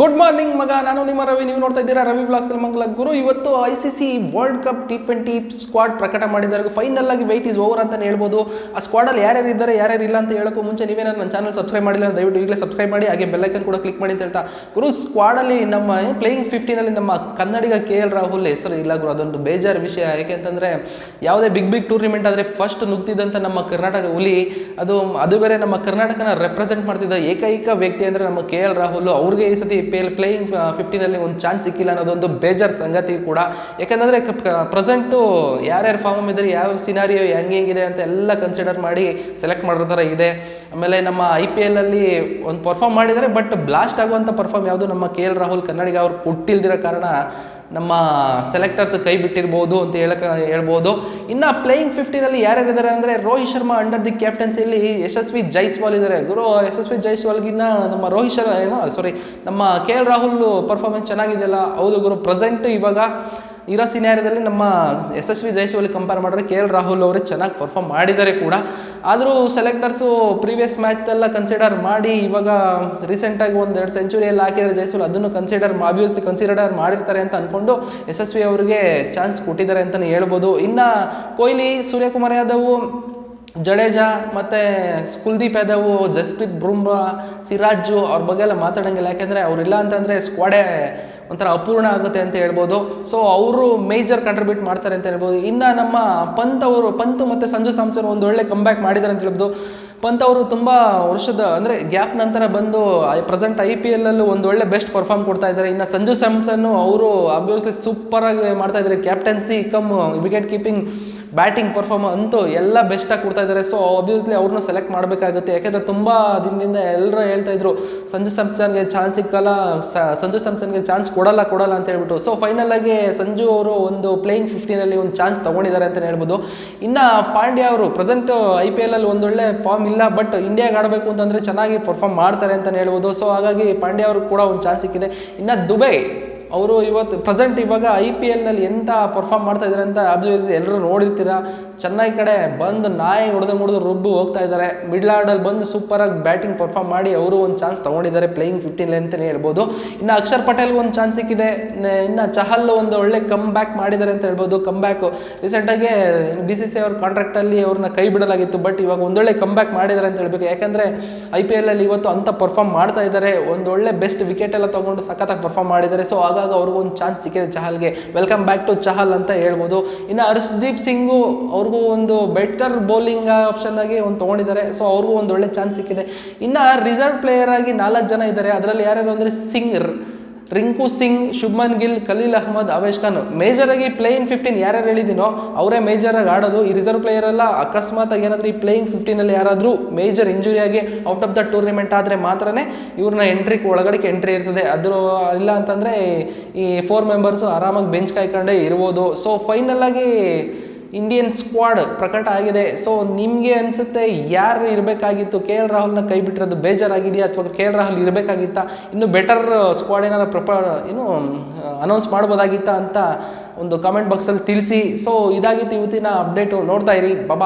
Good morning ಮಗ. ನಾನು ನಿಮ್ಮ ರವಿ. ನೀವು ನೋಡ್ತಾ ಇದ್ದೀರಾ ರವಿ ಬ್ಲಾಗ್ಸ್ ಮಂಗಲ ಗುರು. ಇವತ್ತು I C C world cup T twenty squad ಪ್ರಕಟ ಮಾಡಿದ್ದಾರೆ ಫೈನಲ್ ಆಗಿ ವೆಯ್ಟ್ ಇಸ್ ಓವರ್ ಅಂತಲೇ ಹೇಳ್ಬೋದು. ಆ ಸ್ಕ್ವಾಡಲ್ಲಿ ಯಾರ್ಯಾರು ಇದ್ದಾರೆ, ಯಾರ್ಯಾರು ಇಲ್ಲ ಅಂತ ಹೇಳೋಕ್ಕೂ ಮುಂಚೆ ನೀವೇ ನನ್ನ ಚಾನಲ್ ಸಬ್ಸ್ಕ್ರೈಬ್ ಮಾಡಿಲ್ಲ ದಯವಿಟ್ಟು ಈಗಲೇ ಸಬ್ಸ್ಕ್ರೈಬ್ ಮಾಡಿ. ಹಾಗೆ ಬೆಲ್ಲೈಕನ್ ಕೂಡ ಕ್ಲಿಕ್ ಮಾಡಿ ಅಂತ ಹೇಳ್ತಾ. ಗುರು ಸ್ಕ್ವಾಡಲ್ಲಿ ನಮ್ಮ ಪ್ಲೇಯಿಂಗ್ ಫಿಫ್ಟೀನಲ್ಲಿ ನಮ್ಮ ಕನ್ನಡಿಗ ಕೆ ಎಲ್ ರಾಹುಲ್ ಹೆಸರು ಇಲ್ಲ ಗುರು. ಅದೊಂದು ಬೇಜಾರು ವಿಷಯ. ಯಾಕೆಂತಂದರೆ ಯಾವುದೇ ಬಿಗ್ ಬಿಗ್ ಟೂರ್ನಿಮೆಂಟ್ ಆದರೆ ಫಸ್ಟ್ ನುಗ್ತಿದ್ದಂಥ ನಮ್ಮ ಕರ್ನಾಟಕ ಹುಲಿ, ಅದು ಅದು ಬೇರೆ ನಮ್ಮ ಕರ್ನಾಟಕನ ರೆಪ್ರೆಸೆಂಟ್ ಮಾಡ್ತಿದ್ದ ಏಕೈಕ ವ್ಯಕ್ತಿ ಅಂದರೆ ನಮ್ಮ ಕೆ ಎಲ್ ರಾಹುಲ್. ಅವ್ರಿಗೆ ಈ ಸತಿ ಪೇ ಪ್ಲೇಯಿಂಗ್ ಫಿಫ್ಟೀನಲ್ಲಿ ಒಂದು ಚಾನ್ಸ್ ಸಿಕ್ಕಿಲ್ಲ ಅನ್ನೋದೊಂದು ಬೇಜಾರ್ ಸಂಗತಿ ಕೂಡ. ಯಾಕಂದರೆ ಪ್ರೆಸೆಂಟು ಯಾರ್ಯಾರು ಫಾರ್ಮ್ ಇದ್ದಾರೆ ಯಾವ ಸಿನಾರಿಯೋ ಹೆಂಗೆ ಹೆಂಗಿದೆ ಅಂತ ಎಲ್ಲ ಕನ್ಸಿಡರ್ ಮಾಡಿ ಸೆಲೆಕ್ಟ್ ಮಾಡೋ ಥರ ಇದೆ. ಆಮೇಲೆ ನಮ್ಮ ಐ ಪಿ ಎಲಲ್ಲಿ ಒಂದು ಪರ್ಫಾರ್ಮ್ ಮಾಡಿದರೆ ಬಟ್ ಬ್ಲಾಸ್ಟ್ ಆಗುವಂಥ ಪರ್ಫಾರ್ಮ್ ಯಾವುದು ನಮ್ಮ ಕೆ ಎಲ್ ರಾಹುಲ್ ಕನ್ನಡಿಗ ಅವ್ರು ಕೊಟ್ಟಿಲ್ದಿರೋ ಕಾರಣ ನಮ್ಮ ಸೆಲೆಕ್ಟರ್ಸ್ ಕೈ ಬಿಟ್ಟಿರ್ಬೋದು ಅಂತ ಹೇಳಕ್ಕೆ ಹೇಳ್ಬೋದು. ಇನ್ನು ಪ್ಲೇಯಿಂಗ್ ಫಿಫ್ಟಿನಲ್ಲಿ ಯಾರ್ಯಾರಿದ್ದಾರೆ ಅಂದರೆ ರೋಹಿತ್ ಶರ್ಮಾ ಅಂಡರ್ ದಿ ಕ್ಯಾಪ್ಟನ್ಸಿಯಲ್ಲಿ ಯಶಸ್ವಿ ಜೈಸ್ವಾಲ್ ಇದ್ದಾರೆ ಗುರು, ಯಶಸ್ವಿ ಜೈಸ್ವಾಲ್ಗಿನ್ನ ನಮ್ಮ ರೋಹಿತ್ ಶರ್ಮಾ, ಏನೋ ಸಾರಿ ನಮ್ಮ ಕೆ ಎಲ್ ರಾಹುಲ್ ಪರ್ಫಾರ್ಮೆನ್ಸ್ ಚೆನ್ನಾಗಿದೆಯಲ್ಲ. ಹೌದು ಗುರು ಪ್ರೆಸೆಂಟ್ ಇವಾಗ ಇರೋ ಸಿನಾರಿಯಲ್ಲಿ ನಮ್ಮ ಯಶಸ್ವಿ ಜಯಶಿವಲ್ಲಿ ಕಂಪೇರ್ ಮಾಡಿದ್ರೆ ಕೆ ಎಲ್ ರಾಹುಲ್ ಅವರೇ ಚೆನ್ನಾಗಿ ಪರ್ಫಾರ್ಮ್ ಮಾಡಿದ್ದಾರೆ ಕೂಡ. ಆದರೂ ಸೆಲೆಕ್ಟರ್ಸು ಪ್ರೀವಿಯಸ್ ಮ್ಯಾಚ್ದೆಲ್ಲ ಕನ್ಸಿಡರ್ ಮಾಡಿ ಇವಾಗ ರೀಸೆಂಟಾಗಿ ಒಂದು ಎರಡು ಸೆಂಚುರಿ ಎಲ್ಲ ಹಾಕಿದರೆ ಜಯಸೂಲ್ ಅದನ್ನು ಕನ್ಸಿಡರ್ ಆಬ್ವಿಯಸ್ಲಿ ಕನ್ಸಿಡರ್ ಮಾಡಿರ್ತಾರೆ ಅಂತ ಅಂದ್ಕೊಂಡು ಯಶಸ್ವಿ ಅವರಿಗೆ ಚಾನ್ಸ್ ಕೊಟ್ಟಿದ್ದಾರೆ ಅಂತಲೇ ಹೇಳ್ಬೋದು. ಇನ್ನು ಕೊಹ್ಲಿ, ಸೂರ್ಯಕುಮಾರ್ ಯಾದವ್ ಜಡೇಜಾ ಮತ್ತು ಕುಲ್ದೀಪ್ ಯಾದವ್, ಜಸ್ಪ್ರೀತ್ ಬುಮ್ರಾ, ಸಿರಾಜು ಅವ್ರ ಬಗ್ಗೆ ಎಲ್ಲ ಮಾತಾಡೋಂಗಿಲ್ಲ. ಯಾಕೆಂದರೆ ಅವರಿಲ್ಲ ಅಂತಂದರೆ ಸ್ಕ್ವಾಡೇ ಒಂಥರ ಅಪೂರ್ಣ ಆಗುತ್ತೆ ಅಂತ ಹೇಳ್ಬೋದು. ಸೊ ಅವರು ಮೇಜರ್ ಕಾಂಟ್ರಿಬ್ಯೂಟ್ ಮಾಡ್ತಾರೆ ಅಂತ ಹೇಳ್ಬೋದು. ಇನ್ನು ನಮ್ಮ ಪಂತ್ ಅವರು, ಪಂತ್ ಮತ್ತು ಸಂಜು ಸ್ಯಾಮ್ಸನ್ ಒಂದು ಒಳ್ಳೆ ಕಂಬ್ಯಾಕ್ ಮಾಡಿದ್ದಾರೆ ಅಂತ ಹೇಳ್ಬೋದು. ಪಂತ್ ಅವರು ತುಂಬ ವರ್ಷದ, ಅಂದರೆ ಗ್ಯಾಪ್ ನಂತರ ಬಂದು ಪ್ರೆಸೆಂಟ್ ಐ ಪಿ ಎಲ್ಲಲ್ಲೂ ಒಂದು ಒಳ್ಳೆ ಬೆಸ್ಟ್ ಪರ್ಫಾರ್ಮ್ ಕೊಡ್ತಾ ಇದ್ದಾರೆ. ಇನ್ನು ಸಂಜು ಸ್ಯಾಮ್ಸನ್ನು ಅವರು ಅಬ್ವಿಯಸ್ಲಿ ಸೂಪರಾಗಿ ಮಾಡ್ತಾ ಇದ್ದಾರೆ. Captaincy cum wicket keeping batting perform ಅಂತೂ ಎಲ್ಲ ಬೆಸ್ಟಾಗಿ ಕೊಡ್ತಾ ಇದ್ದಾರೆ. ಸೊ ಅಬ್ವಿಯಸ್ಲಿ ಅವ್ರನ್ನೂ ಸೆಲೆಕ್ಟ್ ಮಾಡಬೇಕಾಗುತ್ತೆ. ಯಾಕೆಂದರೆ ತುಂಬ ದಿನದಿಂದ ಎಲ್ಲರೂ ಹೇಳ್ತಾ ಇದ್ರು, ಸಂಜು ಸ್ಯಾಮ್ಸನ್ಗೆ ಚಾನ್ಸ್ ಸಿಕ್ಕಲ್ಲ ಸಂಜು ಸ್ಯಾಮ್ಸನ್ಗೆ ಚಾನ್ಸ್ ಕೊಡಲ್ಲ ಕೊಡಲ್ಲ ಅಂತ ಹೇಳ್ಬಿಟ್ಟು. ಸೊ ಫೈನಲಾಗಿ ಸಂಜು ಅವರು ಒಂದು ಪ್ಲೇಯಿಂಗ್ ಫಿಫ್ಟೀನಲ್ಲಿ ಒಂದು ಚಾನ್ಸ್ ತೊಗೊಂಡಿದ್ದಾರೆ ಅಂತಲೇ ಹೇಳ್ಬೋದು. ಇನ್ನು ಪಾಂಡ್ಯ ಅವರು ಪ್ರೆಸೆಂಟು ಐ ಪಿ ಎಲ್ ಅಲ್ಲಿ ಒಂದೊಳ್ಳೆ ಫಾರ್ಮ್ ಇಲ್ಲ ಬಟ್ ಇಂಡಿಯಾಗೆ ಆಡಬೇಕು ಅಂತಂದರೆ ಚೆನ್ನಾಗಿ ಪರ್ಫಾರ್ಮ್ ಮಾಡ್ತಾರೆ ಅಂತಲೇ ಹೇಳ್ಬೋದು. ಸೊ ಹಾಗಾಗಿ ಪಾಂಡ್ಯ ಅವ್ರಿಗೆ ಕೂಡ ಒಂದು ಚಾನ್ಸ್ ಸಿಕ್ಕಿದೆ. ಇನ್ನು ದುಬೈ ಅವರು ಇವತ್ತು ಪ್ರೆಸೆಂಟ್ ಇವಾಗ ಐ ಪಿ ಎಲ್ನಲ್ಲಿ ಎಂಥ ಪರ್ಫಾರ್ಮ್ ಮಾಡ್ತಾ ಇದ್ದಾರೆ ಅಂತ ಅಬ್ಸರ್ವ್ ಎಲ್ಲರೂ ನೋಡಿರ್ತೀರ. ಚೆನ್ನೈ ಕಡೆ ಬಂದು ನಾಯಿ ಹೊಡೆದು ಮುಡಿದು ರುಬ್ಬು ಹೋಗ್ತಾ ಇದ್ದಾರೆ ಮಿಡ್ಲ್ ಆರ್ಡಲ್ಲಿ ಬಂದು ಸೂಪರಾಗಿ ಬ್ಯಾಟಿಂಗ್ ಪರ್ಫಾರ್ಮ್ ಮಾಡಿ ಅವರು ಒಂದು ಚಾನ್ಸ್ ತೊಗೊಂಡಿದ್ದಾರೆ ಪ್ಲೇಯಿಂಗ್ ಫಿಫ್ಟೀನ್ ಅಂತಲೇ ಹೇಳ್ಬೋದು. ಇನ್ನು ಅಕ್ಷರ್ ಪಟೇಲ್ ಒಂದು ಚಾನ್ಸ್ ಸಿಕ್ಕಿದೆ. ಇನ್ನು- ಚಹಲ್ ಒಂದು ಒಳ್ಳೆ ಕಮ್ ಬ್ಯಾಕ್ ಮಾಡಿದ್ದಾರೆ ಅಂತ ಹೇಳ್ಬೋದು. ಕಮ್ ಬ್ಯಾಕು ರೀಸೆಂಟಾಗಿ ಬಿ ಸಿ ಸಿ ಅವ್ರ ಕಾಂಟ್ರಾಕ್ಟಲ್ಲಿ ಅವ್ರನ್ನ ಕೈ ಬಿಡಲಾಗಿತ್ತು ಬಟ್ ಇವಾಗ ಒಂದೊಳ್ಳೆ ಕಮ್ ಬ್ಯಾಕ್ ಮಾಡಿದ್ದಾರೆ ಅಂತ ಹೇಳ್ಬೇಕು. ಯಾಕಂದರೆ ಐ ಪಿ ಎಲ್ಲಲ್ಲಿ ಇವತ್ತು ಅಂತ ಪರ್ಫಾರ್ಮ್ ಮಾಡ್ತಾ ಇದ್ದಾರೆ ಒಂದೊಳ್ಳೆ ಬೆಸ್ಟ್ ವಿಕೆಟ್ ಎಲ್ಲ ತೊಗೊಂಡು ಸಖತ್ತಾಗಿ ಪರ್ಫಾರ್ಮ್ ಮಾಡಿದ್ದಾರೆ. ಸೊ ಆಗಾಗ ಅವ್ರಿಗೂ ಒಂದು ಚಾನ್ಸ್ ಸಿಕ್ಕಿದೆ ಚಹಲ್ಗೆ. ವೆಲ್ಕಮ್ ಬ್ಯಾಕ್ ಟು ಚಹಲ್ ಅಂತ ಹೇಳ್ಬೋದು. ಇನ್ನು ಹರ್ಷದೀಪ್ ಸಿಂಗು ಅವ್ರಿಗೂ ಒಂದು ಬೆಟರ್ ಬೌಲಿಂಗ್ ಆಪ್ಷನ್ ಆಗಿ ಒಂದು ತೊಗೊಂಡಿದ್ದಾರೆ. ಸೊ ಅವ್ರಿಗೂ ಒಂದು ಒಳ್ಳೆ ಚಾನ್ಸ್ ಸಿಕ್ಕಿದೆ. ಇನ್ನು ರಿಸರ್ವ್ ಪ್ಲೇಯರ್ ಆಗಿ ನಾಲ್ಕು ಜನ ಇದ್ದಾರೆ. ಅದರಲ್ಲಿ ಯಾರ್ಯಾರು ಅಂದರೆ ಸಿಂಗರ್ ರಿಂಕು ಸಿಂಗ್, ಶುಭ್ಮನ್ ಗಿಲ್, ಖಲೀಲ್ ಅಹ್ಮದ್, ಅವೇಶ್ ಖಾನ್. ಮೇಜರ್ ಆಗಿ ಪ್ಲೇಯಿಂಗ್ ಫಿಫ್ಟೀನ್ ಯಾರ್ಯಾರು ಹೇಳಿದೀನೋ ಅವರೇ ಮೇಜರ್ ಆಗಿ ಆಡೋದು. ಈ ರಿಸರ್ವ್ ಪ್ಲೇಯರ್ ಎಲ್ಲ ಅಕಸ್ಮಾತ್ ಆಗಿ ಏನಾದರೂ ಈ ಪ್ಲೇಯಿಂಗ್ ಫಿಫ್ಟೀನಲ್ಲಿ ಯಾರಾದರೂ ಮೇಜರ್ ಇಂಜುರಿ ಆಗಿ ಔಟ್ ಆಫ್ ದ ಟೂರ್ನಿಮೆಂಟ್ ಆದರೆ ಮಾತ್ರನೇ ಇವ್ರನ್ನ ಎಂಟ್ರಿ ಒಳಗಡೆ ಎಂಟ್ರಿ ಇರ್ತದೆ. ಅದು ಇಲ್ಲ ಅಂತಂದರೆ ಈ ಫೋರ್ ಮೆಂಬರ್ಸು ಆರಾಮಾಗಿ ಬೆಂಚ್ ಕಾಯ್ಕೊಂಡೇ ಇರ್ಬೋದು. ಸೊ ಫೈನಲ್ ಆಗಿ ಇಂಡಿಯನ್ ಸ್ಕ್ವಾಡ್ ಪ್ರಕಟ ಆಗಿದೆ. ಸೊ ನಿಮಗೆ ಅನಿಸುತ್ತೆ ಯಾರು ಇರಬೇಕಾಗಿತ್ತು? ಕೆ ಎಲ್ ರಾಹುಲ್ನ ಕೈ ಬಿಟ್ಟಿರೋದು ಬೇಜಾರಾಗಿದೆಯಾ? ಅಥವಾ ಕೆ ಎಲ್ ರಾಹುಲ್ ಇರಬೇಕಾಗಿತ್ತಾ? ಇನ್ನು ಬೆಟರ್ ಸ್ಕ್ವಾಡ್ ಏನಾರ ಪ್ರಿಪೇರ್ ಏನು ಅನೌನ್ಸ್ ಮಾಡ್ಬೋದಾಗಿತ್ತಾ ಅಂತ ಒಂದು ಕಾಮೆಂಟ್ ಬಾಕ್ಸಲ್ಲಿ ತಿಳಿಸಿ. ಸೊ ಇದಾಗಿತ್ತು ಇವತ್ತಿನ ಅಪ್ಡೇಟು ನೋಡ್ತಾ ಇರಿ. ಬಾಯ್